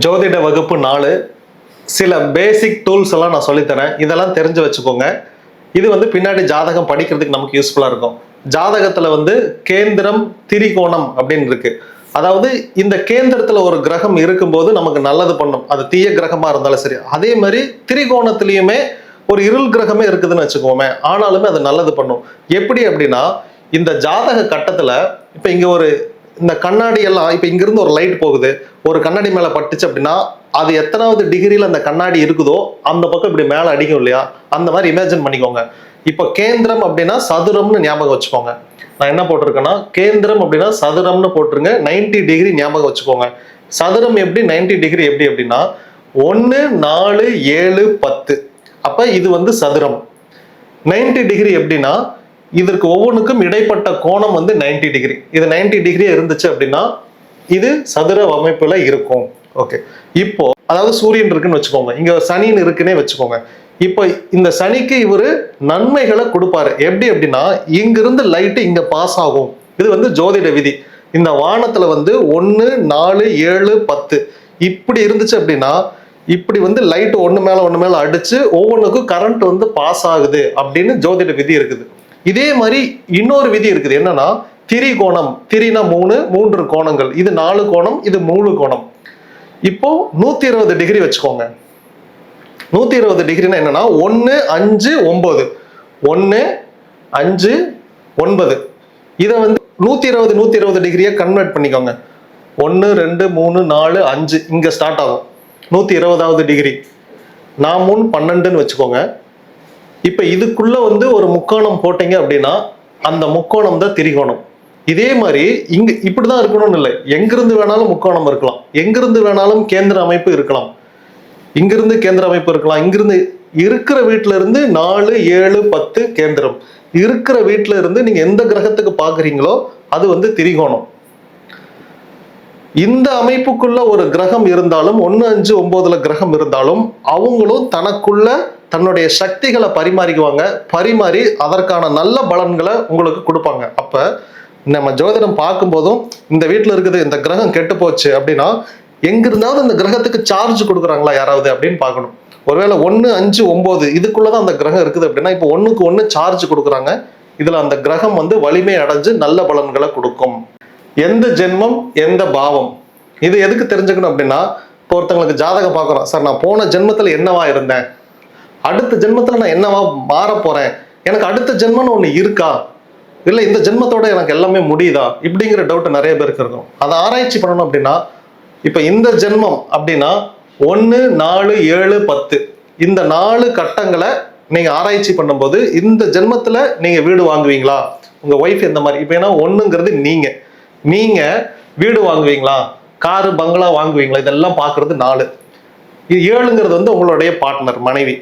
ஜோதிட வகுப்பு நாலு. சில பேசிக் டூல்ஸ் எல்லாம் நான் சொல்லித்தரேன். இதெல்லாம் தெரிஞ்சு வச்சுக்கோங்க. இது வந்து பின்னாடி ஜாதகம் படிக்கிறதுக்கு நமக்கு யூஸ்ஃபுல்லாக இருக்கும். ஜாதகத்தில் வந்து கேந்திரம் திரிகோணம் அப்படின்னு இருக்கு. அதாவது இந்த கேந்திரத்தில் ஒரு கிரகம் இருக்கும்போது நமக்கு நல்லது பண்ணும். அது தீய கிரகமாக இருந்தாலும் சரி. அதே மாதிரி திரிகோணத்திலையுமே ஒரு இருள் கிரகமே இருக்குதுன்னு வச்சுக்கோமே. ஆனாலுமே அது நல்லது பண்ணும். எப்படி அப்படின்னா இந்த ஜாதக கட்டத்தில் இப்போ இங்கே ஒரு இந்த கண்ணாடி எல்லாம் இப்போ இங்கிருந்து ஒரு லைட் போகுது. ஒரு கண்ணாடி மேலே பட்டுச்சு அப்படின்னா அது எத்தனாவது டிகிரியில் அந்த கண்ணாடி இருக்குதோ அந்த பக்கம் இப்படி மேலே அடிக்கும் இல்லையா? அந்த மாதிரி இமேஜின் பண்ணிக்கோங்க. இப்போ கேந்திரம் அப்படின்னா சதுரம்னு ஞாபகம் வச்சுக்கோங்க. நான் என்ன போட்டிருக்கேன்னா கேந்திரம் அப்படின்னா சதுரம்னு போட்டுருங்க. 90 டிகிரி ஞாபகம் வச்சுக்கோங்க. சதுரம் எப்படி 90 டிகிரி எப்படி அப்படின்னா ஒன்று நாலு ஏழு பத்து. அப்போ இது வந்து சதுரம். 90 டிகிரி எப்படின்னா இதற்கு ஒவ்வொன்றுக்கும் இடைப்பட்ட கோணம் வந்து 90 டிகிரி இது 90 டிகிரி இருந்துச்சு அப்படின்னா இது சதுர அமைப்புல இருக்கும். ஓகே இப்போ அதாவது சூரியன் இருக்குன்னு வச்சுக்கோங்க. இங்க சனின்னு இருக்குன்னே வச்சுக்கோங்க. இப்போ இந்த சனிக்கு இவர் நன்மைகளை கொடுப்பாரு. எப்படி அப்படின்னா இங்கிருந்து லைட்டு இங்க பாஸ் ஆகும். இது வந்து ஜோதிட விதி. இந்த வானத்துல வந்து ஒன்று நாலு ஏழு பத்து. இப்படி இருந்துச்சு அப்படின்னா இப்படி வந்து லைட் ஒன்று மேலே ஒன்று மேலே அடிச்சு ஒவ்வொன்றுக்கும் கரண்ட் வந்து பாஸ் ஆகுது அப்படின்னு ஜோதிட விதி இருக்குது. இதே மாதிரி இன்னொரு விதி இருக்குது. என்னன்னா திரிகோணம் திரினா மூணு மூன்று கோணங்கள். இது நாலு கோணம் இது மூணு கோணம். இப்போ நூத்தி இருபது டிகிரி வச்சுக்கோங்க. நூத்தி இருபது டிகிரினா என்னன்னா ஒன்று அஞ்சு ஒன்பது. ஒன்று அஞ்சு ஒன்பது. இதை வந்து நூத்தி இருபது நூத்தி இருபது டிகிரியை கன்வெர்ட் பண்ணிக்கோங்க. ஒன்று ரெண்டு மூணு நாலு அஞ்சு. இங்க ஸ்டார்ட் ஆகும். நூத்தி இருபதாவது டிகிரி நான் மூணு பன்னெண்டுன்னு வச்சுக்கோங்க. இப்போ இதுக்குள்ள வந்து ஒரு முக்கோணம் போட்டீங்க அப்படின்னா அந்த முக்கோணம் தான் திரிகோணம். இதே மாதிரி இங்க இப்படிதான் இருக்கணும்னு இல்லை. எங்கிருந்து வேணாலும் முக்கோணம் இருக்கலாம். எங்கிருந்து வேணாலும் கேந்திர அமைப்பு இருக்கலாம். இங்கிருந்து கேந்திர அமைப்பு இருக்கலாம். இங்கிருந்து இருக்கிற வீட்டுல இருந்து நாலு ஏழு பத்து கேந்திரம். இருக்கிற வீட்டுல இருந்து நீங்க எந்த கிரகத்துக்கு பாக்குறீங்களோ அது வந்து திரிகோணம். இந்த அமைப்புக்குள்ள ஒரு கிரகம் இருந்தாலும் ஒன்று அஞ்சு ஒன்பதுல கிரகம் இருந்தாலும் அவங்களும் தனக்குள்ள தன்னுடைய சக்திகளை பரிமாறிக்குவாங்க. பரிமாறி அதற்கான நல்ல பலன்களை உங்களுக்கு கொடுப்பாங்க. அப்ப நம்ம ஜோதிடம் பார்க்கும்போதும் இந்த வீட்டில் இருக்குது இந்த கிரகம் கெட்டு போச்சு அப்படின்னா எங்கிருந்தாவது இந்த கிரகத்துக்கு சார்ஜ் கொடுக்குறாங்களா யாராவது அப்படின்னு பார்க்கணும். ஒருவேளை ஒன்று அஞ்சு ஒன்பது இதுக்குள்ளதான் அந்த கிரகம் இருக்குது அப்படின்னா இப்போ ஒண்ணுக்கு ஒன்று சார்ஜ் கொடுக்குறாங்க. இதுல அந்த கிரகம் வந்து வலிமை அடைஞ்சு நல்ல பலன்களை கொடுக்கும். எந்த ஜென்மம் எந்த பாவம்? இது எதுக்கு தெரிஞ்சுக்கணும் அப்படின்னா இப்போ ஒருத்தங்களுக்கு ஜாதகம் பார்க்குறோம். சார் நான் போன ஜென்மத்தில் என்னவா இருந்தேன்? அடுத்த ஜென்மத்தில் நான் என்னவா மாற போறேன்? எனக்கு அடுத்த ஜென்மம்னு ஒன்று இருக்கா? இல்லை இந்த ஜென்மத்தோட எனக்கு எல்லாமே முடியுதா? இப்படிங்கிற டவுட் நிறைய பேருக்கு இருக்கும். அதை ஆராய்ச்சி பண்ணணும் அப்படின்னா இப்போ இந்த ஜென்மம் அப்படின்னா ஒன்று நாலு ஏழு பத்து. இந்த நாலு கட்டங்களை நீங்கள் ஆராய்ச்சி பண்ணும்போது இந்த ஜென்மத்தில் நீங்கள் வீடு வாங்குவீங்களா? உங்கள் ஒய்ஃப் எந்த மாதிரி? இப்போ ஏன்னா ஒன்றுங்கிறது நீங்கள் நீங்கள் வீடு வாங்குவீங்களா? காரு பங்களா வாங்குவீங்களா? இதெல்லாம் பார்க்குறது நாலு. இது ஏழுங்கிறது வந்து உங்களுடைய பார்ட்னர் மனைவி.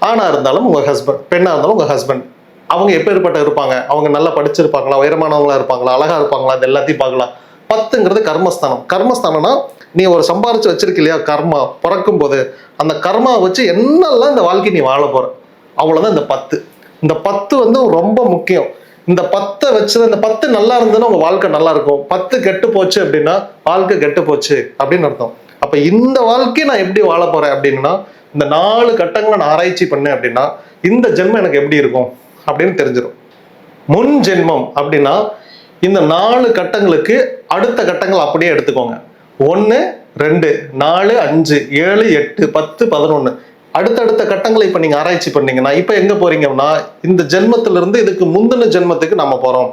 ஆணாக இருந்தாலும் உங்கள் ஹஸ்பண்ட் பெண்ணாக இருந்தாலும் உங்கள் ஹஸ்பண்ட் அவங்க எப்பேற்பட்ட இருப்பாங்க? அவங்க நல்லா படிச்சிருப்பாங்களா? உயரமானவங்களா இருப்பாங்களா? அழகா இருப்பாங்களா? அது எல்லாத்தையும் பார்க்கலாம். பத்துங்கிறது கர்மஸ்தானம். கர்மஸ்தானம்னா நீ ஒரு சம்பாரிச்சு வச்சிருக்க இல்லையா? கர்மா. பிறக்கும் போது அந்த கர்மா வச்சு என்னெல்லாம் இந்த வாழ்க்கை நீ வாழ போற? அவ்வளவுதான் இந்த பத்து. இந்த பத்து வந்து ரொம்ப முக்கியம். இந்த பத்தை வச்சு இந்த பத்து நல்லா இருந்ததுன்னா உங்க வாழ்க்கை நல்லா இருக்கும். பத்து கெட்டு போச்சு அப்படின்னா வாழ்க்கை கெட்டு போச்சு அப்படின்னு அர்த்தம். அப்ப இந்த வாழ்க்கையை நான் எப்படி வாழ போறேன் அப்படின்னா இந்த நாலு கட்டங்களை நான் ஆராய்ச்சி பண்ணேன் அப்படின்னா இந்த ஜென்மம் எனக்கு எப்படி இருக்கும் அப்படின்னு தெரிஞ்சிடும் முன் ஜென்மம் அப்படின்னா இந்த நாலு கட்டங்களுக்கு அடுத்த கட்டங்கள் அப்படியே எடுத்துக்கோங்க. ஒன்று ரெண்டு நாலு அஞ்சு ஏழு எட்டு பத்து பதினொன்று அடுத்தடுத்த கட்டங்களை இப்போ நீங்கள் ஆராய்ச்சி பண்ணீங்கன்னா இப்போ எங்கே போறீங்கன்னா இந்த ஜென்மத்திலிருந்து இதுக்கு முந்தின ஜென்மத்துக்கு நம்ம போகிறோம்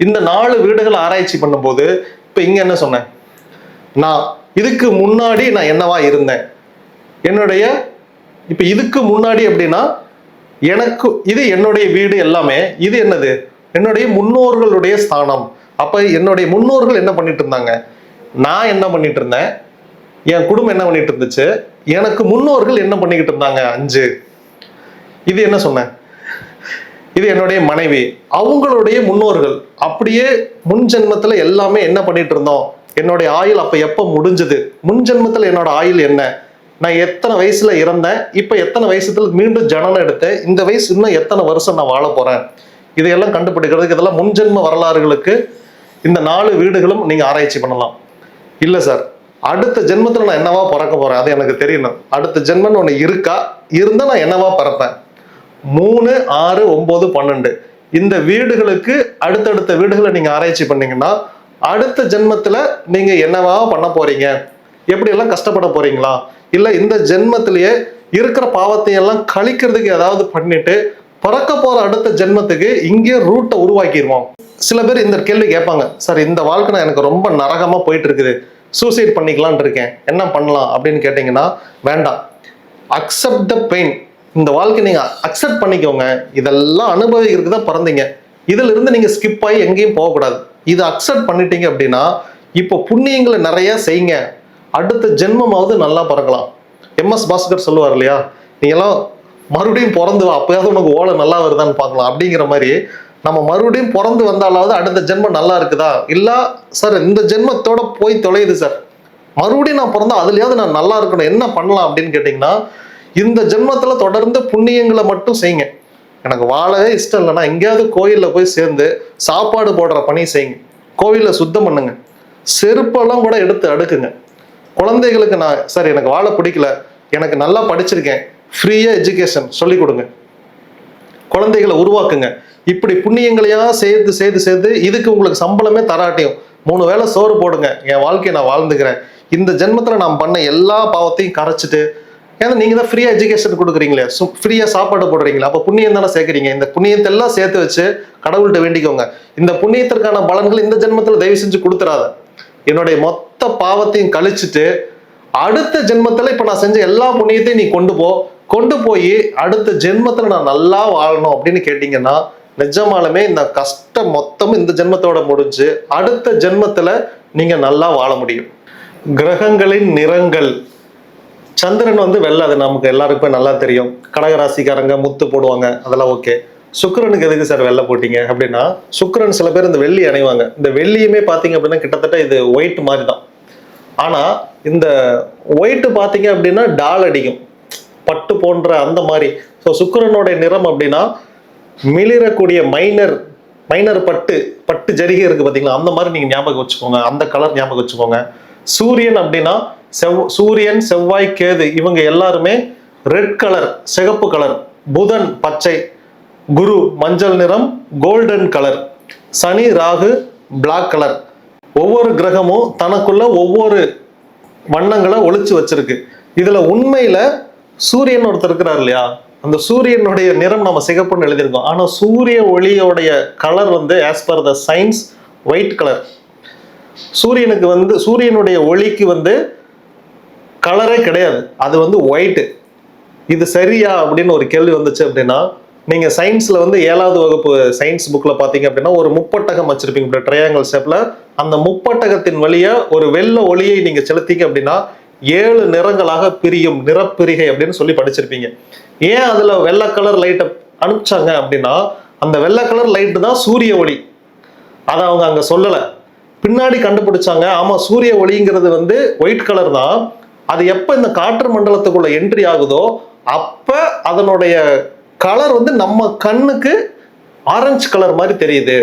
இந்த நாலு வீடுகளை ஆராய்ச்சி பண்ணும்போது இப்போ இங்கே என்ன சொன்னேன்? நான் இதுக்கு முன்னாடி நான் என்னவா இருந்தேன்? என்னுடைய இப்போ இதுக்கு முன்னாடி அப்படின்னா எனக்கு இது என்னுடைய வீடு எல்லாமே இது என்னது? என்னுடைய முன்னோர்களுடைய ஸ்தானம். அப்போ என்னுடைய முன்னோர்கள் என்ன பண்ணிட்டு இருந்தாங்க? நான் என்ன பண்ணிட்டு இருந்தேன்? என் குடும்பம் என்ன பண்ணிட்டு இருந்துச்சு? எனக்கு முன்னோர்கள் என்ன பண்ணிக்கிட்டு இருந்தாங்க? அஞ்சு. இது என்ன சொன்னேன்? இது என்னுடைய மனைவி. அவங்களுடைய முன்னோர்கள். அப்படியே முன் ஜென்மத்தில் எல்லாமே என்ன பண்ணிட்டு இருந்தோம்? என்னுடைய ஆயுள் அப்போ எப்போ முடிஞ்சது? முன் ஜென்மத்தில் என்னோட ஆயுள் என்ன? நான் எத்தனை வயசுல இறந்தேன் இப்ப எத்தனை வயசுல மீண்டும் ஜனனம் எடுத்தேன் இந்த வயசு இன்னும் எத்தனை வருஷம் நான் வாழ போறேன்? இதையெல்லாம் கண்டுபிடிக்கிறதுக்கு இதெல்லாம் முன்ஜென்ம வரலாறுகளுக்கு இந்த நாலு வீடுகளும் நீங்க ஆராய்ச்சி பண்ணலாம். இல்ல சார் அடுத்த ஜென்மத்துல நான் என்னவா பிறக்க போறேன் அது எனக்கு தெரியணும். அடுத்த ஜென்மன்னு ஒண்ணு இருக்கா? இருந்தா நான் என்னவா பிறப்பேன்? மூணு ஆறு ஒன்பது பன்னெண்டு. இந்த வீடுகளுக்கு அடுத்தடுத்த வீடுகளை நீங்க ஆராய்ச்சி பண்ணீங்கன்னா அடுத்த ஜென்மத்துல நீங்க என்னவா பண்ண போறீங்க? எப்படி எல்லாம் கஷ்டப்பட போறீங்களா? இல்லை இந்த ஜென்மத்திலேயே இருக்கிற பாவத்தை எல்லாம் கழிக்கிறதுக்கு ஏதாவது பண்ணிட்டு பிறக்க போற அடுத்த ஜென்மத்துக்கு இங்கே ரூட்டை உருவாக்கிடுவோம் சில பேர் இந்த கேள்வி கேட்பாங்க சார் இந்த வாழ்க்கை நான் எனக்கு ரொம்ப நரகமா போயிட்டு இருக்குது சூசைட் பண்ணிக்கலான் இருக்கேன். என்ன பண்ணலாம்? அப்படின்னு கேட்டிங்கன்னா வேண்டாம். அக்செப்ட் த பெயின் இந்த வாழ்க்கை நீங்கள் அக்செப்ட் பண்ணிக்கோங்க. இதெல்லாம் அனுபவிக்கிறதுக்கு தான் பிறந்தீங்க. இதிலிருந்து நீங்கள் ஸ்கிப் ஆகி எங்கேயும் போகக்கூடாது. இதை அக்செப்ட் பண்ணிட்டீங்க அப்படின்னா இப்போ புண்ணியங்களை நிறைய செய்யுங்க. அடுத்த ஜென்மமாவது நல்லா பறக்கலாம். எம்எஸ் பாஸ்கர் சொல்லுவார் இல்லையா? நீ எல்லாம் மறுபடியும் பிறந்து வா அப்போயாவது உனக்கு ஓலை நல்லா வருதான்னு பார்க்கலாம். அப்படிங்கிற மாதிரி நம்ம மறுபடியும் பிறந்து வந்தாலாவது அடுத்த ஜென்மம் நல்லா இருக்குதா? இல்லை சார் இந்த ஜென்மத்தோட போய் தொலையுது சார். மறுபடியும் நான் பிறந்தா அதுலயாவது நான் நல்லா இருக்கணும். என்ன பண்ணலாம் அப்படின்னு கேட்டிங்கன்னா இந்த ஜென்மத்தில் தொடர்ந்து புண்ணியங்களை மட்டும் செய்யுங்க. எனக்கு வாழவே இஷ்டம் இல்லைன்னா எங்கேயாவது கோயிலில் போய் சேர்ந்து சாப்பாடு போடுற பணி செய்யுங்க. கோவில்ல சுத்தம் பண்ணுங்க. செருப்பெல்லாம் கூட எடுத்து அடுக்குங்க. குழந்தைகளுக்கு நான் சார் எனக்கு வாழ பிடிக்கல. எனக்கு நல்லா படிச்சிருக்கேன். ஃப்ரீயாக எஜுகேஷன் சொல்லி கொடுங்க. குழந்தைகளை உருவாக்குங்க. இப்படி புண்ணியங்களையா சேர்த்து சேர்த்து சேர்த்து இதுக்கு உங்களுக்கு சம்பளமே தராட்டியும். மூணு வேளை சோறு போடுங்க. என் வாழ்க்கையை நான் வாழ்ந்துக்கிறேன். இந்த ஜென்மத்தில் நான் பண்ண எல்லா பாவத்தையும் கரைச்சிட்டு ஏன்னா நீங்கள் தான் ஃப்ரீயா எஜுகேஷன் கொடுக்குறீங்களே. ஃப்ரீயா சாப்பாடு போடுறீங்களா. அப்போ புண்ணியம் தானே சேர்க்குறீங்க. இந்த புண்ணியத்தை எல்லாம் சேர்த்து வச்சு கடவுள்கிட்ட வேண்டிக்கோங்க. இந்த புண்ணியத்திற்கான பலன்கள் இந்த ஜென்மத்தில் தயவு செஞ்சு கொடுத்துறாத. என்னுடைய மொத்த மொத்த பாவத்தையும் கழிச்சுட்டு அடுத்த ஜென்மத்தில் இப்போ நான் செஞ்ச எல்லா புண்ணியத்தையும் நீ கொண்டு போ கொண்டு போய் அடுத்த ஜென்மத்தில் நான் நல்லா வாழணும் அப்படின்னு கேட்டிங்கன்னா நிஜமாலுமே இந்த கஷ்டம் மொத்தம் இந்த ஜென்மத்தோட முடிஞ்சு அடுத்த ஜென்மத்தில் நீங்கள் நல்லா வாழ முடியும். கிரகங்களின் நிறங்கள். சந்திரன் வந்து வெள்ளை அது நமக்கு எல்லாருக்குமே நல்லா தெரியும். கடகராசிக்காரங்க முத்து போடுவாங்க அதெல்லாம் ஓகே. சுக்கரனுக்கு எதுக்கு சார் வெள்ளை போட்டீங்க? அப்படின்னா சுக்கிரன் சில பேர் இந்த வெள்ளி அணைவாங்க. இந்த வெள்ளியுமே பார்த்தீங்க அப்படின்னா கிட்டத்தட்ட இது ஒயிட் மாதிரி தான் ஆனால் இந்த ஒயிட் பார்த்தீங்க அப்படின்னா டால் அடிக்கும். பட்டு போன்ற அந்த மாதிரி. ஸோ சுக்கிரனுடைய நிறம் அப்படின்னா மிளிரக்கூடிய மைனர் மைனர் பட்டு பட்டு ஜரிகை இருக்குது பார்த்தீங்களா? அந்த மாதிரி நீங்கள் ஞாபகம் வச்சுக்கோங்க. அந்த கலர் ஞாபகம் வச்சுக்கோங்க. சூரியன் அப்படின்னா செவ் சூரியன் செவ்வாய் கேது இவங்க எல்லாருமே ரெட் கலர் சிகப்பு கலர் புதன் பச்சை. குரு மஞ்சள் நிறம் கோல்டன் கலர் சனி ராகு பிளாக் கலர் ஒவ்வொரு கிரகமும் தனக்குள்ள ஒவ்வொரு வண்ணங்களை ஒழிச்சு வச்சிருக்கு. இதுல உண்மையில சூரியன் ஒருத்தர் இருக்கிறார் இல்லையா? அந்த சூரியனுடைய நிறம் நம்ம சிகப்புன்னு எழுதியிருக்கோம். ஆனா சூரிய ஒளியோடைய கலர் வந்து as per the science white colour சூரியனுக்கு வந்து சூரியனுடைய ஒளிக்கு வந்து கலரே கிடையாது. அது வந்து ஒயிட்டு இது சரியா அப்படின்னு ஒரு கேள்வி வந்துச்சு அப்படின்னா நீங்க சயின்ஸ்ல வந்து ஏழாவது வகுப்பு சயின்ஸ் புக்ல பாத்தீங்க அப்படின்னா ஒரு முப்பட்டகம் வச்சிருப்பீங்க இப்படி ட்ரையாங்கிள் ஷேப்ல அந்த முப்பட்டகத்தின் வழியா ஒரு வெள்ள ஒளியை நீங்க செலுத்திங்க அப்படின்னா ஏழு நிறங்களாக பிரியும் நிறப்பிரிகை அப்படின்னு சொல்லி படிச்சிருப்பீங்க. ஏன் அதுல வெள்ளை கலர் லைட்டை அனுப்பிச்சாங்க அப்படின்னா அந்த வெள்ளை கலர் லைட்டு தான் சூரிய ஒளி. அதை அவங்க அங்க சொல்லல. பின்னாடி கண்டுபிடிச்சாங்க ஆமா சூரிய ஒளிங்கிறது வந்து ஒயிட் கலர் தான். அது எப்ப இந்த காற்று மண்டலத்துக்குள்ள என்ட்ரி ஆகுதோ அப்ப அதனுடைய கலர் வந்து நம்ம கண்ணுக்கு ஆரஞ்சு கலர் மாதிரி தெரியுது.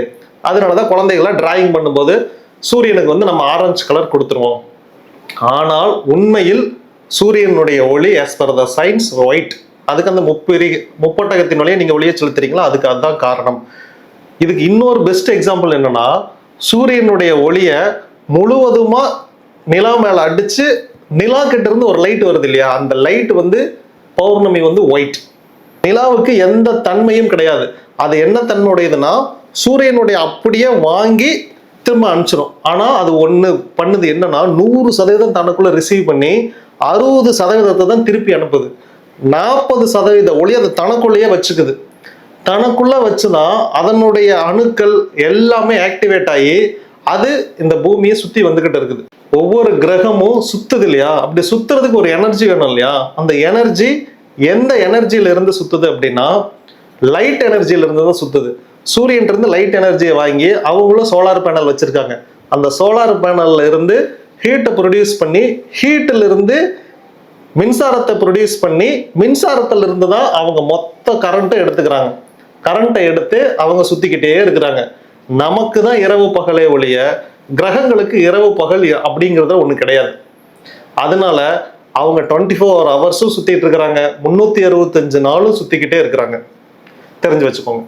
அதனால தான் குழந்தைகள்லாம் டிராயிங் பண்ணும்போது சூரியனுக்கு வந்து நம்ம ஆரஞ்சு கலர் கொடுத்துருவோம். ஆனால் உண்மையில் சூரியனுடைய ஒளி as per the science white அதுக்கு அந்த முப்பிரி முப்பட்டகத்தின் வழியை நீங்கள் ஒளியை செலுத்துறீங்களா? அதுக்கு அதுதான் காரணம். இதுக்கு இன்னொரு பெஸ்ட் எக்ஸாம்பிள் என்னன்னா சூரியனுடைய ஒளியை முழுவதுமா நிலா மேலே அடிச்சு நிலா கிட்ட இருந்து ஒரு லைட் வருது இல்லையா? அந்த லைட் வந்து பௌர்ணமி வந்து ஒயிட் நிலாவுக்கு எந்த தன்மையும் கிடையாது. அது என்ன தன்மையுடையதுன்னா சூரியனுடைய அப்படியே வாங்கி திரும்ப அனுப்பிச்சிடும் ஆனால் அது ஒன்று பண்ணுது என்னன்னா நூறு சதவீதம் தனக்குள்ள ரிசீவ் பண்ணி அறுபது சதவீதத்தை தான் திருப்பி அனுப்புது. நாற்பது சதவீத ஒளி அது தனக்குள்ளேயே வச்சுக்குது. தனக்குள்ளே வச்சுதான் அதனுடைய அணுக்கள் எல்லாமே ஆக்டிவேட் ஆகி அது இந்த பூமியை சுற்றி வந்துக்கிட்டு இருக்குது. ஒவ்வொரு கிரகமும் சுத்துது இல்லையா? அப்படி சுத்துறதுக்கு ஒரு எனர்ஜி வேணும் இல்லையா? அந்த எனர்ஜி எந்த எனர்ஜியில இருந்து சுத்துது அப்படின்னா லைட் எனர்ஜியில இருந்து தான் சுத்துது. சூரியன் இருந்து லைட் எனர்ஜியை வாங்கி அவங்களும் சோலார் பேனல் வச்சிருக்காங்க. அந்த சோலார் பேனல்ல இருந்து ஹீட்டை ப்ரொடியூஸ் பண்ணி ஹீட்டில் இருந்து மின்சாரத்தை ப்ரொடியூஸ் பண்ணி மின்சாரத்துல இருந்து தான் அவங்க மொத்த கரண்ட்டை எடுத்துக்கிறாங்க. கரண்ட்டை எடுத்து அவங்க சுத்திக்கிட்டே இருக்கிறாங்க. நமக்கு தான் இரவு பகலே ஒழிய கிரகங்களுக்கு இரவு பகல் அப்படிங்கிறது ஒன்று கிடையாது. அதனால அவங்க டுவெண்ட்டி ஃபோர் ஹவர்ஸும் சுற்றிட்டு இருக்கிறாங்க. முந்நூற்றி அறுபத்தஞ்சு நாளும் சுற்றிக்கிட்டே இருக்கிறாங்க. தெரிஞ்சு வச்சுக்கோங்க.